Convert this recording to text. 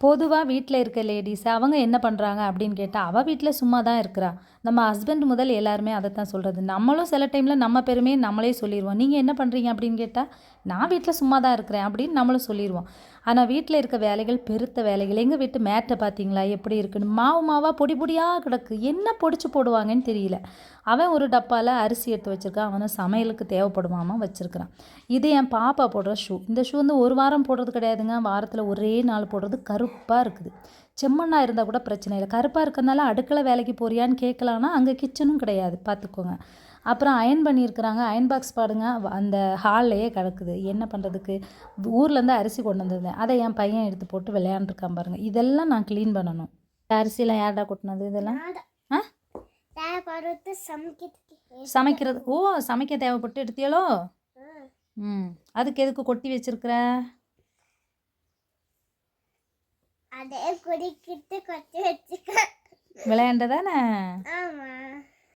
பொதுவாக வீட்டில் இருக்க லேடிஸ் அவங்க என்ன பண்ணுறாங்க அப்படின்னு கேட்டால் அவள் வீட்டில் சும்மா தான் இருக்கிறா. நம்ம ஹஸ்பண்ட் முதல் எல்லாருமே அதை தான் சொல்கிறது நம்மளும் சில டைமில் நம்ம பெருமையை நம்மளே சொல்லிடுவோம் நீங்கள் என்ன பண்ணுறீங்க அப்படின்னு கேட்டால் நான் வீட்டில் சும்மா தான் இருக்கிறேன் அப்படின்னு நம்மளும் சொல்லிடுவோம் ஆனால் வீட்டில் இருக்க வேலைகள் பெருத்த வேலைகள் எங்கள் வீட்டு மேட்டை பார்த்தீங்களா எப்படி இருக்குன்னு? மாவு மாவாக பொடி பொடியாக கிடக்கு. என்ன பொடிச்சு போடுவாங்கன்னு தெரியல. அவன் ஒரு டப்பாவில் அரிசி எடுத்து வச்சுருக்கான். அவனை சமையலுக்கு தேவைப்படுமாமா வச்சுருக்கிறான். இது என் பாப்பா போடுற ஷூ. இந்த ஷூ வந்து ஒரு வாரம் போடுறது கிடையாதுங்க. வாரத்தில் ஒரே நாள் போடுறது கருப்பாக இருக்குது. செம்மண்ணாக இருந்தால் கூட பிரச்சனை இல்லை. கருப்பாக இருக்கிறதுனால அடுக்களை வேலைக்கு போறியான்னு கேட்கலான்னா அங்கே கிச்சனும் கிடையாது. பார்த்துக்கோங்க அப்புறம் அயன் பண்ணியிருக்கிறாங்க. அயன் பாக்ஸ் பாடுங்க. அந்த ஹால்லையே கிடக்குது. என்ன பண்ணுறதுக்கு ஊர்லேருந்து அரிசி கொண்டு வந்திருந்தேன் அதை என் பையன் எடுத்து போட்டு விளையாண்டுருக்கான் பாருங்க. இதெல்லாம் நான் க்ளீன் பண்ணணும். இந்த அரிசிலாம் யார்டா கொட்டினது இதெல்லாம்? ஆ? சமைக்கிறது. ஓ சமைக்க தேவைப்பட்டு எடுத்தியலோ? ம். அதுக்கு எதுக்கு கொட்டி வச்சிருக்கிற? அதே குடிக்கிட்டு கொட்டி வச்சுக்க. விளையாண்டதானே?